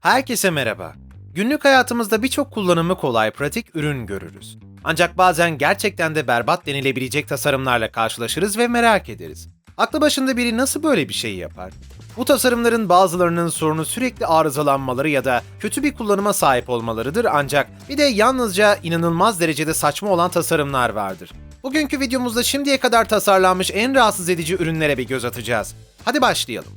Herkese merhaba. Günlük hayatımızda birçok kullanımı kolay, pratik ürün görürüz. Ancak bazen gerçekten de berbat denilebilecek tasarımlarla karşılaşırız ve merak ederiz. Aklı başında biri nasıl böyle bir şey yapar? Bu tasarımların bazılarının sorunu sürekli arızalanmaları ya da kötü bir kullanıma sahip olmalarıdır ancak bir de yalnızca inanılmaz derecede saçma olan tasarımlar vardır. Bugünkü videomuzda şimdiye kadar tasarlanmış en rahatsız edici ürünlere bir göz atacağız. Hadi başlayalım.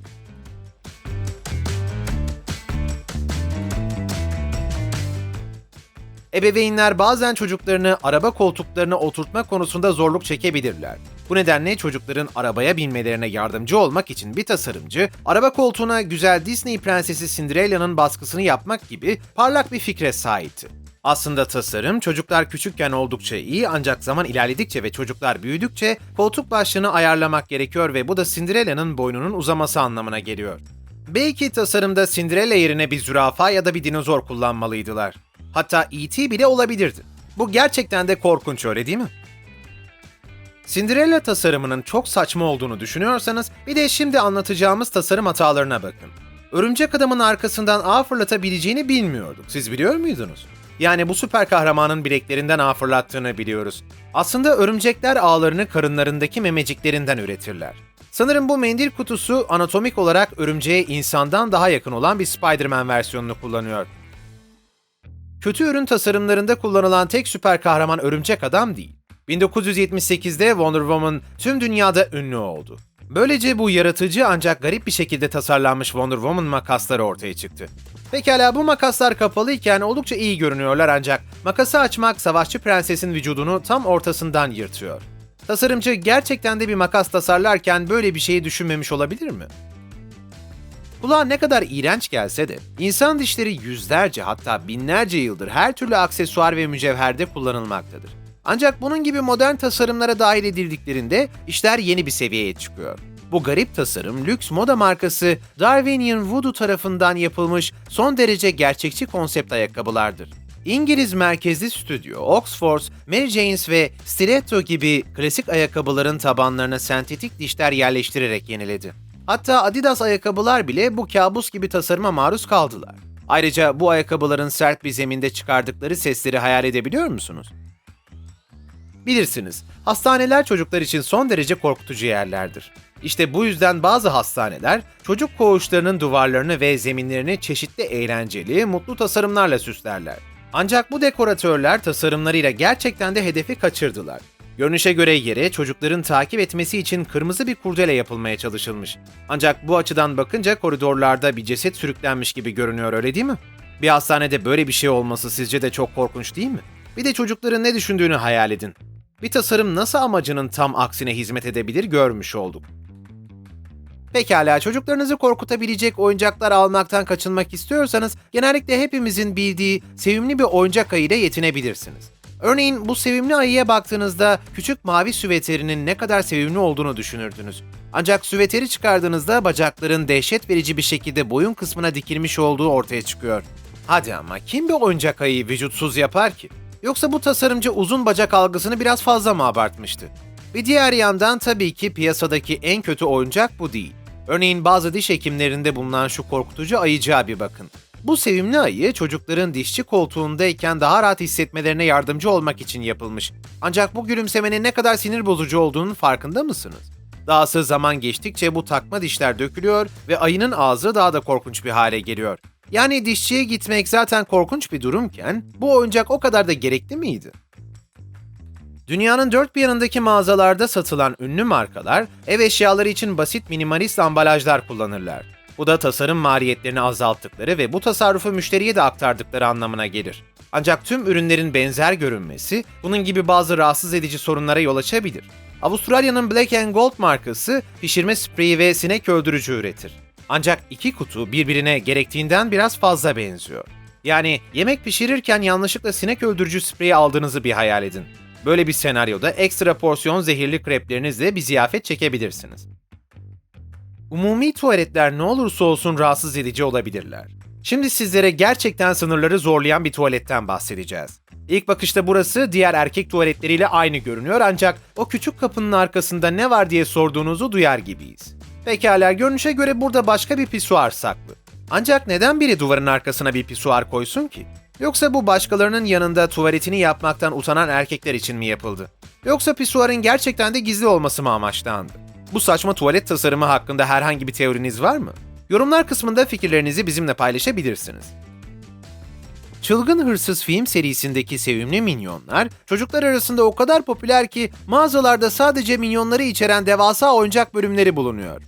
Ebeveynler bazen çocuklarını araba koltuklarına oturtma konusunda zorluk çekebilirler. Bu nedenle çocukların arabaya binmelerine yardımcı olmak için bir tasarımcı, araba koltuğuna güzel Disney prensesi Cinderella'nın baskısını yapmak gibi parlak bir fikre sahipti. Aslında tasarım çocuklar küçükken oldukça iyi ancak zaman ilerledikçe ve çocuklar büyüdükçe koltuk başlığını ayarlamak gerekiyor ve bu da Cinderella'nın boynunun uzaması anlamına geliyor. Belki tasarımda Cinderella yerine bir zürafa ya da bir dinozor kullanmalıydılar. Hatta E.T. bile olabilirdi. Bu gerçekten de korkunç öyle değil mi? Cinderella tasarımının çok saçma olduğunu düşünüyorsanız bir de şimdi anlatacağımız tasarım hatalarına bakın. Örümcek adamın arkasından ağ fırlatabileceğini bilmiyorduk. Siz biliyor muydunuz? Yani bu süper kahramanın bileklerinden ağ fırlattığını biliyoruz. Aslında örümcekler ağlarını karınlarındaki memeciklerinden üretirler. Sanırım bu mendil kutusu anatomik olarak örümceğe insandan daha yakın olan bir Spider-Man versiyonunu kullanıyor. Kötü ürün tasarımlarında kullanılan tek süper kahraman örümcek adam değil. 1978'de Wonder Woman tüm dünyada ünlü oldu. Böylece bu yaratıcı ancak garip bir şekilde tasarlanmış Wonder Woman makasları ortaya çıktı. Pekala bu makaslar kapalıyken oldukça iyi görünüyorlar ancak makası açmak savaşçı prensesin vücudunu tam ortasından yırtıyor. Tasarımcı gerçekten de bir makas tasarlarken böyle bir şeyi düşünmemiş olabilir mi? Kulağa ne kadar iğrenç gelse de, insan dişleri yüzlerce hatta binlerce yıldır her türlü aksesuar ve mücevherde kullanılmaktadır. Ancak bunun gibi modern tasarımlara dahil edildiklerinde işler yeni bir seviyeye çıkıyor. Bu garip tasarım lüks moda markası Darwinian Voodoo tarafından yapılmış son derece gerçekçi konsept ayakkabılardır. İngiliz merkezli stüdyo Oxford, Mary Jane's ve Stiletto gibi klasik ayakkabıların tabanlarına sentetik dişler yerleştirerek yeniledi. Hatta Adidas ayakkabılar bile bu kabus gibi tasarıma maruz kaldılar. Ayrıca bu ayakkabıların sert bir zeminde çıkardıkları sesleri hayal edebiliyor musunuz? Bilirsiniz, hastaneler çocuklar için son derece korkutucu yerlerdir. İşte bu yüzden bazı hastaneler çocuk koğuşlarının duvarlarını ve zeminlerini çeşitli eğlenceli, mutlu tasarımlarla süslerler. Ancak bu dekoratörler tasarımlarıyla gerçekten de hedefi kaçırdılar. Görünüşe göre yere çocukların takip etmesi için kırmızı bir kurdele yapılmaya çalışılmış. Ancak bu açıdan bakınca koridorlarda bir ceset sürüklenmiş gibi görünüyor öyle değil mi? Bir hastanede böyle bir şey olması sizce de çok korkunç değil mi? Bir de çocukların ne düşündüğünü hayal edin. Bir tasarım nasıl amacının tam aksine hizmet edebilir görmüş olduk. Pekala çocuklarınızı korkutabilecek oyuncaklar almaktan kaçınmak istiyorsanız genellikle hepimizin bildiği sevimli bir oyuncak ayı ile yetinebilirsiniz. Örneğin bu sevimli ayıya baktığınızda küçük mavi süveterinin ne kadar sevimli olduğunu düşünürdünüz. Ancak süveteri çıkardığınızda bacakların dehşet verici bir şekilde boyun kısmına dikilmiş olduğu ortaya çıkıyor. Hadi ama kim bir oyuncak ayıyı vücutsuz yapar ki? Yoksa bu tasarımcı uzun bacak algısını biraz fazla mı abartmıştı? Bir diğer yandan tabii ki piyasadaki en kötü oyuncak bu değil. Örneğin bazı diş hekimlerinde bulunan şu korkutucu ayıcığa bir bakın. Bu sevimli ayı çocukların dişçi koltuğundayken daha rahat hissetmelerine yardımcı olmak için yapılmış. Ancak bu gülümsemenin ne kadar sinir bozucu olduğunun farkında mısınız? Dahası zaman geçtikçe bu takma dişler dökülüyor ve ayının ağzı daha da korkunç bir hale geliyor. Yani dişçiye gitmek zaten korkunç bir durumken bu oyuncak o kadar da gerekli miydi? Dünyanın dört bir yanındaki mağazalarda satılan ünlü markalar ev eşyaları için basit minimalist ambalajlar kullanırlar. Bu da tasarım maliyetlerini azalttıkları ve bu tasarrufu müşteriye de aktardıkları anlamına gelir. Ancak tüm ürünlerin benzer görünmesi bunun gibi bazı rahatsız edici sorunlara yol açabilir. Avustralya'nın Black and Gold markası pişirme spreyi ve sinek öldürücü üretir. Ancak iki kutu birbirine gerektiğinden biraz fazla benziyor. Yani yemek pişirirken yanlışlıkla sinek öldürücü spreyi aldığınızı bir hayal edin. Böyle bir senaryoda ekstra porsiyon zehirli kreplerinizle bir ziyafet çekebilirsiniz. Umumi tuvaletler ne olursa olsun rahatsız edici olabilirler. Şimdi sizlere gerçekten sınırları zorlayan bir tuvaletten bahsedeceğiz. İlk bakışta burası diğer erkek tuvaletleriyle aynı görünüyor ancak o küçük kapının arkasında ne var diye sorduğunuzu duyar gibiyiz. Pekala görünüşe göre burada başka bir pisuar saklı. Ancak neden biri duvarın arkasına bir pisuar koysun ki? Yoksa bu başkalarının yanında tuvaletini yapmaktan utanan erkekler için mi yapıldı? Yoksa pisuarın gerçekten de gizli olması mı amaçlandı? Bu saçma tuvalet tasarımı hakkında herhangi bir teoriniz var mı? Yorumlar kısmında fikirlerinizi bizimle paylaşabilirsiniz. Çılgın Hırsız film serisindeki sevimli minyonlar çocuklar arasında o kadar popüler ki mağazalarda sadece minyonları içeren devasa oyuncak bölümleri bulunuyor.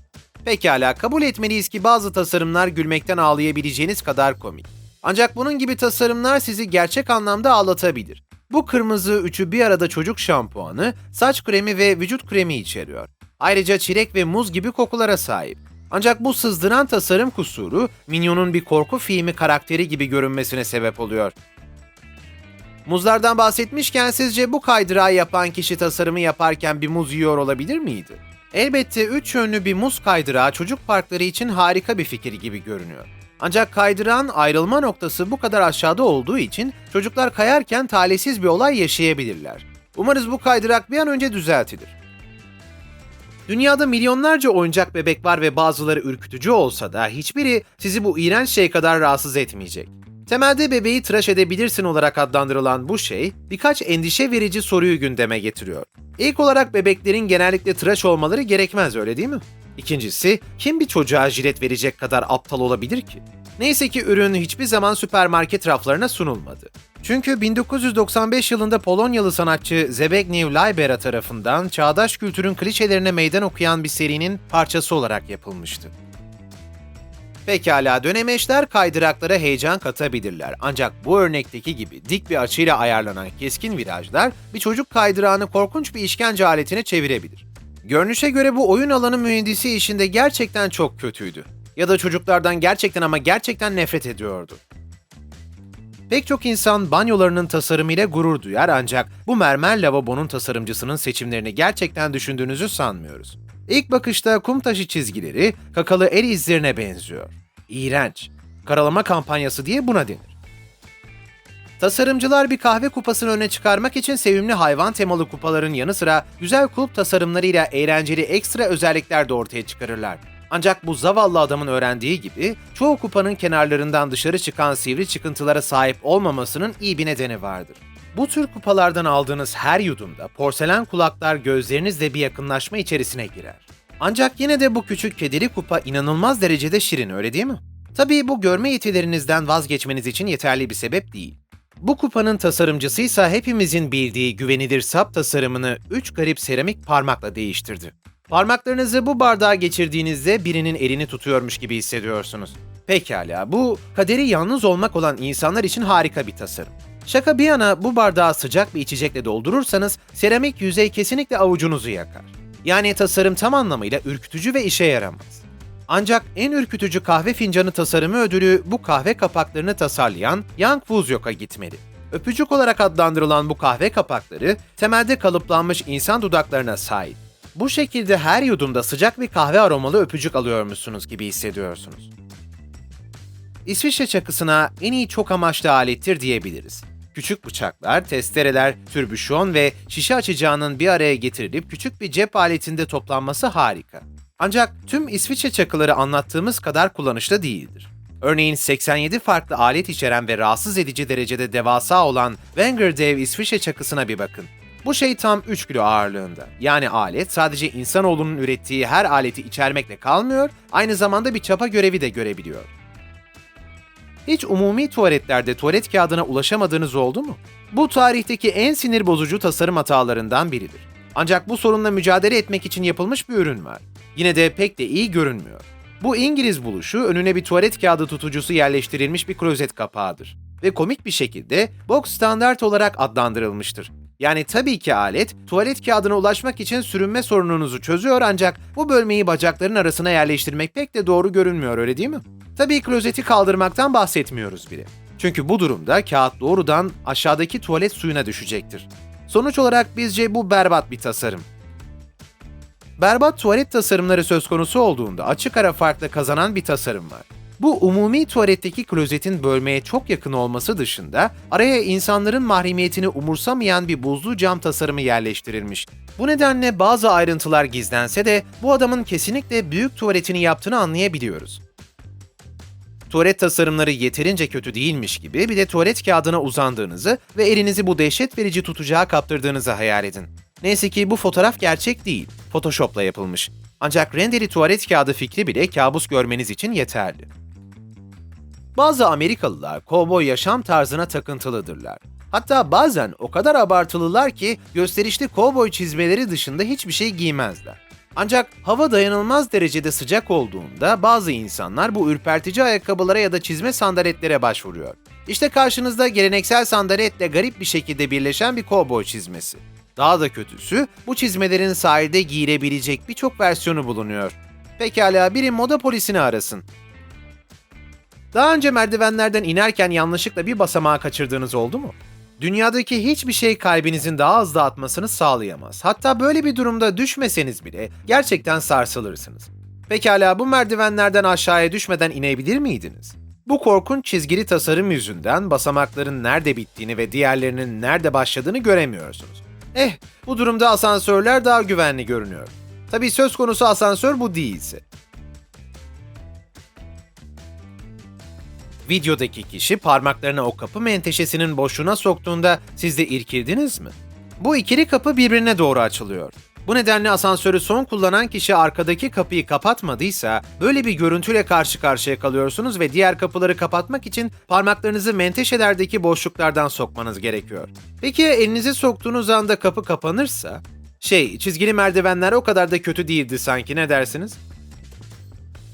Pekala kabul etmeliyiz ki bazı tasarımlar gülmekten ağlayabileceğiniz kadar komik. Ancak bunun gibi tasarımlar sizi gerçek anlamda ağlatabilir. Bu kırmızı üçü bir arada çocuk şampuanı, saç kremi ve vücut kremi içeriyor. Ayrıca çilek ve muz gibi kokulara sahip. Ancak bu sızdıran tasarım kusuru, Minyon'un bir korku filmi karakteri gibi görünmesine sebep oluyor. Muzlardan bahsetmişken sizce bu kaydırağı yapan kişi tasarımı yaparken bir muz yiyor olabilir miydi? Elbette üç yönlü bir muz kaydırağı çocuk parkları için harika bir fikir gibi görünüyor. Ancak kaydırağın ayrılma noktası bu kadar aşağıda olduğu için çocuklar kayarken talihsiz bir olay yaşayabilirler. Umarız bu kaydırak bir an önce düzeltilir. Dünyada milyonlarca oyuncak bebek var ve bazıları ürkütücü olsa da hiçbiri sizi bu iğrenç şey kadar rahatsız etmeyecek. Temelde bebeği tıraş edebilirsin olarak adlandırılan bu şey birkaç endişe verici soruyu gündeme getiriyor. İlk olarak bebeklerin genellikle tıraş olmaları gerekmez öyle değil mi? İkincisi, kim bir çocuğa jilet verecek kadar aptal olabilir ki? Neyse ki ürün hiçbir zaman süpermarket raflarına sunulmadı. Çünkü 1995 yılında Polonyalı sanatçı Zbigniew Leibera tarafından çağdaş kültürün klişelerine meydan okuyan bir serinin parçası olarak yapılmıştı. Pekala dönemeçler kaydıraklara heyecan katabilirler. Ancak bu örnekteki gibi dik bir açıyla ayarlanan keskin virajlar bir çocuk kaydırağını korkunç bir işkence aletine çevirebilir. Görünüşe göre bu oyun alanı mühendisi işinde gerçekten çok kötüydü. Ya da çocuklardan gerçekten ama gerçekten nefret ediyordu. Pek çok insan banyolarının tasarımıyla gurur duyar ancak bu mermer lavabonun tasarımcısının seçimlerini gerçekten düşündüğünüzü sanmıyoruz. İlk bakışta kum taşı çizgileri kakalı el izlerine benziyor. İğrenç. Karalama kampanyası diye buna denir. Tasarımcılar bir kahve kupasını öne çıkarmak için sevimli hayvan temalı kupaların yanı sıra güzel kulp tasarımlarıyla eğlenceli ekstra özellikler de ortaya çıkarırlar. Ancak bu zavallı adamın öğrendiği gibi çoğu kupanın kenarlarından dışarı çıkan sivri çıkıntılara sahip olmamasının iyi bir nedeni vardır. Bu tür kupalardan aldığınız her yudumda porselen kulaklar gözlerinizle bir yakınlaşma içerisine girer. Ancak yine de bu küçük kedili kupa inanılmaz derecede şirin öyle değil mi? Tabii bu görme yetilerinizden vazgeçmeniz için yeterli bir sebep değil. Bu kupanın tasarımcısı ise hepimizin bildiği güvenilir sap tasarımını 3 garip seramik parmakla değiştirdi. Parmaklarınızı bu bardağa geçirdiğinizde birinin elini tutuyormuş gibi hissediyorsunuz. Pekala, bu kaderi yalnız olmak olan insanlar için harika bir tasarım. Şaka bir yana bu bardağı sıcak bir içecekle doldurursanız seramik yüzey kesinlikle avucunuzu yakar. Yani tasarım tam anlamıyla ürkütücü ve işe yaramaz. Ancak en ürkütücü kahve fincanı tasarımı ödülü bu kahve kapaklarını tasarlayan Yang Fuzyok'a gitmeli. Öpücük olarak adlandırılan bu kahve kapakları temelde kalıplanmış insan dudaklarına sahip. Bu şekilde her yudumda sıcak bir kahve aromalı öpücük alıyormuşsunuz gibi hissediyorsunuz. İsviçre çakısına en iyi çok amaçlı alettir diyebiliriz. Küçük bıçaklar, testereler, türbüşon ve şişe açacağının bir araya getirilip küçük bir cep aletinde toplanması harika. Ancak tüm İsviçre çakıları anlattığımız kadar kullanışlı değildir. Örneğin 87 farklı alet içeren ve rahatsız edici derecede devasa olan Wenger Dev İsviçre çakısına bir bakın. Bu şey tam 3 kilo ağırlığında. Yani alet sadece insanoğlunun ürettiği her aleti içermekle kalmıyor, aynı zamanda bir çapa görevi de görebiliyor. Hiç umumi tuvaletlerde tuvalet kağıdına ulaşamadığınız oldu mu? Bu tarihteki en sinir bozucu tasarım hatalarından biridir. Ancak bu sorunla mücadele etmek için yapılmış bir ürün var. Yine de pek de iyi görünmüyor. Bu İngiliz buluşu önüne bir tuvalet kağıdı tutucusu yerleştirilmiş bir klozet kapağıdır. Ve komik bir şekilde box standart olarak adlandırılmıştır. Yani tabii ki alet tuvalet kağıdına ulaşmak için sürünme sorununuzu çözüyor ancak bu bölmeyi bacakların arasına yerleştirmek pek de doğru görünmüyor öyle değil mi? Tabii klozeti kaldırmaktan bahsetmiyoruz bile. Çünkü bu durumda kağıt doğrudan aşağıdaki tuvalet suyuna düşecektir. Sonuç olarak bizce bu berbat bir tasarım. Berbat tuvalet tasarımları söz konusu olduğunda açık ara farklı kazanan bir tasarım var. Bu umumi tuvaletteki klozetin bölmeye çok yakın olması dışında araya insanların mahremiyetini umursamayan bir buzlu cam tasarımı yerleştirilmiş. Bu nedenle bazı ayrıntılar gizlense de bu adamın kesinlikle büyük tuvaletini yaptığını anlayabiliyoruz. tuvalet tasarımları yeterince kötü değilmiş gibi bir de tuvalet kağıdına uzandığınızı ve elinizi bu dehşet verici tutacağa kaptırdığınızı hayal edin. Neyse ki bu fotoğraf gerçek değil, Photoshop'la yapılmış. Ancak renderi tuvalet kağıdı fikri bile kabus görmeniz için yeterli. Bazı Amerikalılar kovboy yaşam tarzına takıntılıdırlar. Hatta bazen o kadar abartılılar ki gösterişli kovboy çizmeleri dışında hiçbir şey giymezler. Ancak hava dayanılmaz derecede sıcak olduğunda bazı insanlar bu ürpertici ayakkabılara ya da çizme sandaletlere başvuruyor. İşte karşınızda geleneksel sandaletle garip bir şekilde birleşen bir kovboy çizmesi. Daha da kötüsü bu çizmelerin sahilde giyilebilecek birçok versiyonu bulunuyor. Pekala biri moda polisini arasın. Daha önce merdivenlerden inerken yanlışlıkla bir basamağı kaçırdığınız oldu mu? Dünyadaki hiçbir şey kalbinizin daha hızlı atmasını sağlayamaz. Hatta böyle bir durumda düşmeseniz bile gerçekten sarsılırsınız. Pekala bu merdivenlerden aşağıya düşmeden inebilir miydiniz? Bu korkunç çizgili tasarım yüzünden basamakların nerede bittiğini ve diğerlerinin nerede başladığını göremiyorsunuz. Eh, bu durumda asansörler daha güvenli görünüyor. Tabii söz konusu asansör bu değilse. Videodaki kişi parmaklarını o kapı menteşesinin boşluğuna soktuğunda siz de irkildiniz mi? Bu ikili kapı birbirine doğru açılıyor. Bu nedenle asansörü son kullanan kişi arkadaki kapıyı kapatmadıysa böyle bir görüntüyle karşı karşıya kalıyorsunuz ve diğer kapıları kapatmak için parmaklarınızı menteşelerdeki boşluklardan sokmanız gerekiyor. Peki ya elinizi soktuğunuz anda kapı kapanırsa? Şey, çizgili merdivenler o kadar da kötü değildi sanki ne dersiniz?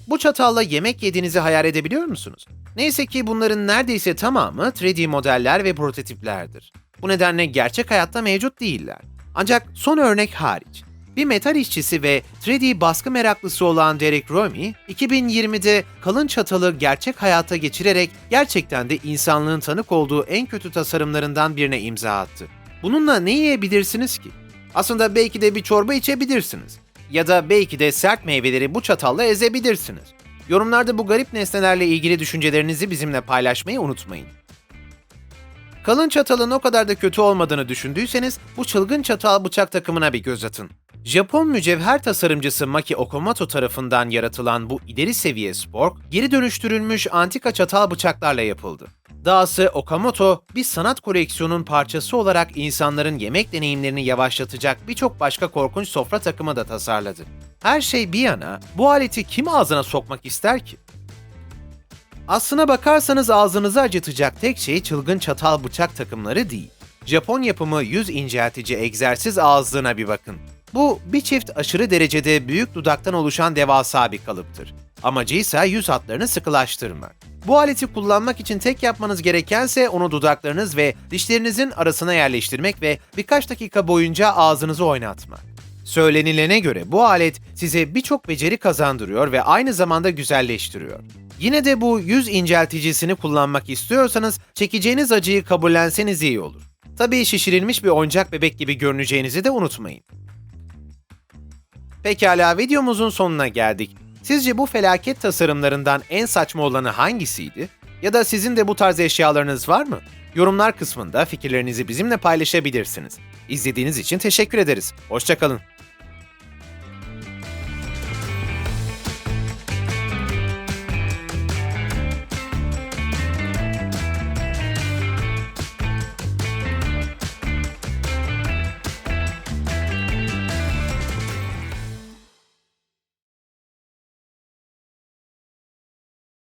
Bu çatalla yemek yediğinizi hayal edebiliyor musunuz? Neyse ki bunların neredeyse tamamı 3D modeller ve prototiplerdir. Bu nedenle gerçek hayatta mevcut değiller. Ancak son örnek hariç. Bir metal işçisi ve 3D baskı meraklısı olan Derek Romy, 2020'de kalın çatalı gerçek hayata geçirerek gerçekten de insanlığın tanık olduğu en kötü tasarımlarından birine imza attı. Bununla ne yiyebilirsiniz ki? Aslında belki de bir çorba içebilirsiniz. Ya da belki de sert meyveleri bu çatalla ezebilirsiniz. Yorumlarda bu garip nesnelerle ilgili düşüncelerinizi bizimle paylaşmayı unutmayın. Kalın çatalın o kadar da kötü olmadığını düşündüyseniz bu çılgın çatal bıçak takımına bir göz atın. Japon mücevher tasarımcısı Maki Okamoto tarafından yaratılan bu ileri seviye spork, geri dönüştürülmüş antika çatal bıçaklarla yapıldı. Dahası Okamoto, bir sanat koleksiyonun parçası olarak insanların yemek deneyimlerini yavaşlatacak birçok başka korkunç sofra takımı da tasarladı. Her şey bir yana, bu aleti kim ağzına sokmak ister ki? Aslına bakarsanız ağzınızı acıtacak tek şey çılgın çatal bıçak takımları değil. Japon yapımı yüz inceltici egzersiz ağızlığına bir bakın. Bu bir çift aşırı derecede büyük dudaktan oluşan devasa bir kalıptır. Amacı ise yüz hatlarını sıkılaştırmak. Bu aleti kullanmak için tek yapmanız gerekense onu dudaklarınız ve dişlerinizin arasına yerleştirmek ve birkaç dakika boyunca ağzınızı oynatmak. Söylenilene göre bu alet size birçok beceri kazandırıyor ve aynı zamanda güzelleştiriyor. Yine de bu yüz incelticisini kullanmak istiyorsanız çekeceğiniz acıyı kabullenseniz iyi olur. Tabii şişirilmiş bir oyuncak bebek gibi görüneceğinizi de unutmayın. Pekala videomuzun sonuna geldik. Sizce bu felaket tasarımlarından en saçma olanı hangisiydi? Ya da sizin de bu tarz eşyalarınız var mı? Yorumlar kısmında fikirlerinizi bizimle paylaşabilirsiniz. İzlediğiniz için teşekkür ederiz. Hoşçakalın.